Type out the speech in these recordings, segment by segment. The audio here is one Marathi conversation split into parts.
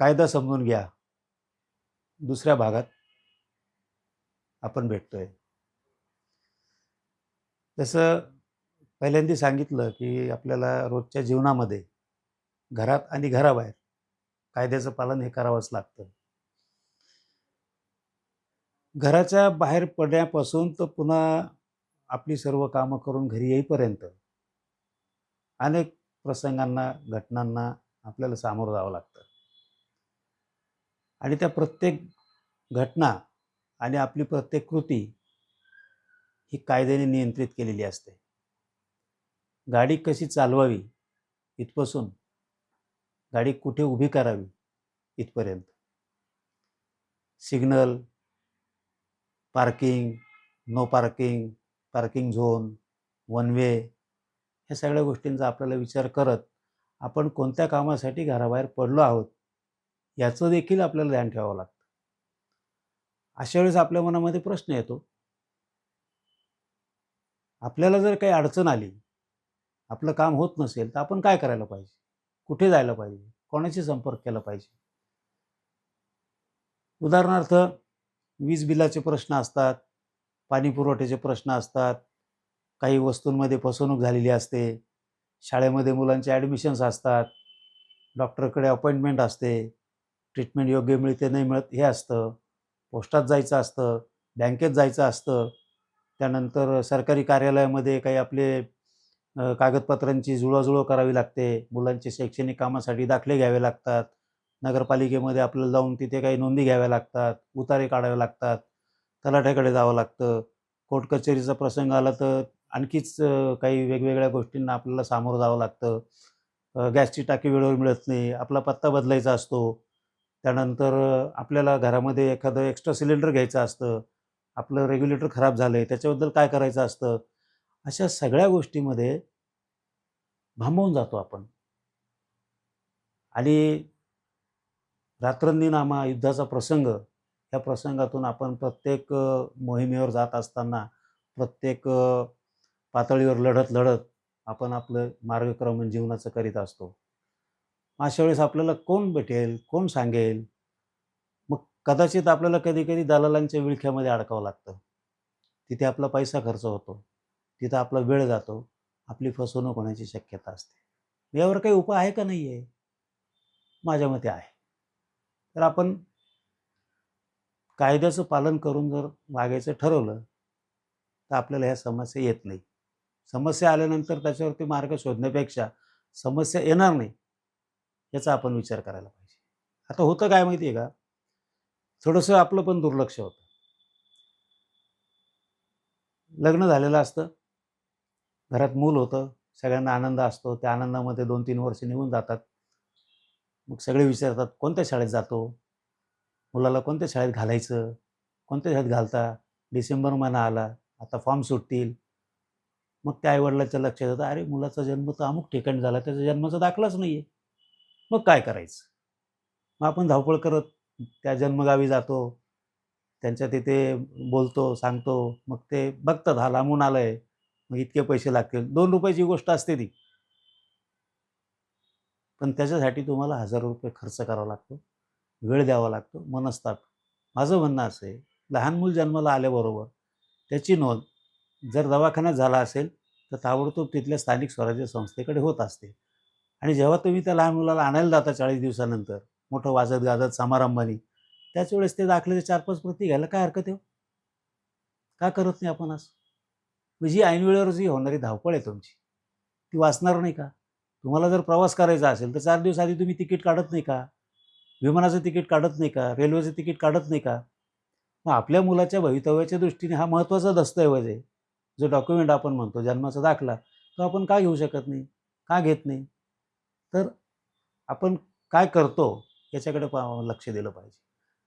कायदा समजून घ्या. दुसऱ्या भागात आपण भेटतोय. जसं पहिल्यांदा सांगितलं की आपल्याला रोजच्या जीवनामध्ये घरात आणि घराबाहेर कायद्याचं पालन हे करावंच लागतं. घराच्या बाहेर पडण्यापासून तर पुन्हा आपली सर्व कामं करून घरी येईपर्यंत अनेक प्रसंगांना घटनांना आपल्याला सामोरं जावं लागतं. आणि त्या प्रत्येक घटना आणि आपली प्रत्येक कृती ही कायद्याने नियंत्रित केलेली असते. गाडी कशी चालवावी इथपासून? गाडी कुठे उभी करावी इथपर्यंत? Signal parking no parking parking zone one way ह्या सगळ्या गोष्टींचा आपल्याला विचार करत आपण कोणत्या कामासाठी घराबाहेर पडलो आहोत? याचं देखील आपल्याला ध्यान ठेवावं लागतं. अशा वेळेस आपल्या मनामध्ये प्रश्न येतो आपल्याला जर काही अडचण आली आपलं काम होत नसेल तर आपण काय करायला पाहिजे? कुठे जायला पाहिजे? कोणाशी संपर्क केला पाहिजे? उदाहरणार्थ वीज बिलाचे प्रश्न असतात पाणी पुरवठ्याचे प्रश्न असतात काही वस्तूंमध्ये फसवणूक झालेली असते शाळेमध्ये मुलांचे ॲडमिशन्स असतात डॉक्टरकडे अपॉइंटमेंट असते ट्रीटमेंट योग्य मिळते नाही मिळत हे असतं. पोस्टात जायचं असतं बँकेत जायचं असतं. त्यानंतर सरकारी कार्यालयामध्ये काही आपले कागदपत्रांची जुळवाजुळव करावी लागते. मुलांचे शैक्षणिक कामासाठी दाखले घ्यावे लागतात. नगरपालिकेमध्ये आपल्याला जाऊन तिथे काही नोंदी घ्याव्या लागतात उतारे काढावे लागतात तलाठ्याकडे जावं लागतं. कोर्ट कचेरीचा प्रसंग आला तर आणखीच काही वेगवेगळ्या गोष्टींना आपल्याला सामोरं जावं लागतं. गॅसची टाकी वेळेवर मिळत नाही आपला पत्ता बदलायचा असतो. त्यानंतर आपल्याला घरामध्ये एखादं एक्स्ट्रा सिलेंडर घ्यायचं असतं आपलं रेग्युलेटर खराब झालं आहे त्याच्याबद्दल काय करायचं असतं अशा सगळ्या गोष्टीमध्ये भांबवून जातो आपण. आणि रात्रंदिनामा युद्धाचा प्रसंग या प्रसंगातून आपण प्रत्येक मोहिमेवर जात असताना प्रत्येक पातळीवर लढत लढत आपण आपलं मार्गक्रमण जीवनाचं करीत असतो. अशा वेळेस आपल्याला कोण भेटेल कोण सांगेल? मग कदाचित आपल्याला कधी कधी दलालांच्या विळख्यामध्ये अडकावं लागतं. तिथे आपला पैसा खर्च होतो. तिथं आपला वेळ जातो. आपली फसवणूक होण्याची शक्यता असते. यावर काही उपाय आहे का नाही आहे माझ्या मते आहे. तर आपण कायद्याचं पालन करून जर वागायचं ठरवलं तर आपल्याला ह्या समस्या येत नाही. समस्या आल्यानंतर त्याच्यावरती मार्ग शोधण्यापेक्षा समस्या येणार नाही. याचा आपण विचार करायला पाहिजे. आता होतं काय माहिती आहे का? थोडंसं आपलं पण दुर्लक्ष होतं. लग्न झालेलं असतं. घरात मूल होतं. सगळ्यांना आनंद असतो. त्या आनंदामध्ये दोन तीन वर्ष निघून जातात. मग सगळे विचारतात कोणत्या शाळेत जातो? मुलाला कोणत्या शाळेत घालायचं? कोणत्या शाळेत घालता? डिसेंबर महिना आला. आता फॉर्म सुटतील. मग त्या आईवडिलाच्या लक्षात येतं अरे मुलाचा जन्म तर अमुक ठिकाणी झाला. त्याचा जन्माचा दाखलाच नाही आहे मग काय करायचं? मग आपण धावपळ करत त्या जन्मगावी जातो त्यांच्या तिथे बोलतो सांगतो मग ते बघतात हा लांबून आलं आहे मग इतके पैसे लागतील. दोन रुपयाची गोष्ट असते ती. पण त्याच्यासाठी तुम्हाला हजार रुपये खर्च करावा लागतो वेळ द्यावा लागतो मनस्ताप. माझं म्हणणं असं आहे लहान मूल जन्माला आल्याबरोबर त्याची नोंद जर दवाखान्यात झाला असेल तर ताबडतोब तिथल्या स्थानिक स्वराज्य संस्थेकडे होत असते. आणि जेव्हा तुम्ही त्या लहान मुलाला आणायला जाता चाळीस दिवसानंतर मोठं वाजत गाजत समारंभानी त्याच वेळेस ते दाखल्याचे चार पाच प्रती घ्यायला काय हरकत आहे हो? का करत नाही आपण असं जी म्हणजे ऐनवेळेवर जी होणारी धावपळ आहे तुमची ती वाचणार नाही का? तुम्हाला जर प्रवास करायचा असेल तर चार दिवस आधी तुम्ही तिकीट काढत नाही का? विमानाचं तिकीट काढत नाही का? रेल्वेचं तिकीट काढत नाही का? मग आपल्या मुलाच्या भवितव्याच्या दृष्टीने हा महत्त्वाचा दस्तऐवज आहे. जो डॉक्युमेंट आपण म्हणतो जन्माचा दाखला तो आपण का घेऊ शकत नाही? का घेत नाही? तर आपण काय करतो याच्याकडे पा- लक्ष दिलं पाहिजे.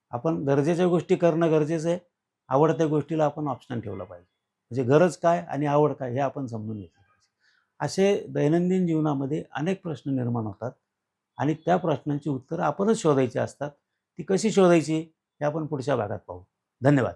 आपण गरजेच्या गोष्टी करणं गरजेचं आहे आवडत्या गोष्टीला आपण ऑप्शन ठेवलं पाहिजे. म्हणजे गरज काय आणि आवड काय हे आपण समजून घेतलं पाहिजे. असे दैनंदिन जीवनामध्ये अनेक प्रश्न निर्माण होतात आणि त्या प्रश्नांची उत्तरं आपणच शोधायची असतात. ती कशी शोधायची हे आपण पुढच्या भागात पाहू. धन्यवाद.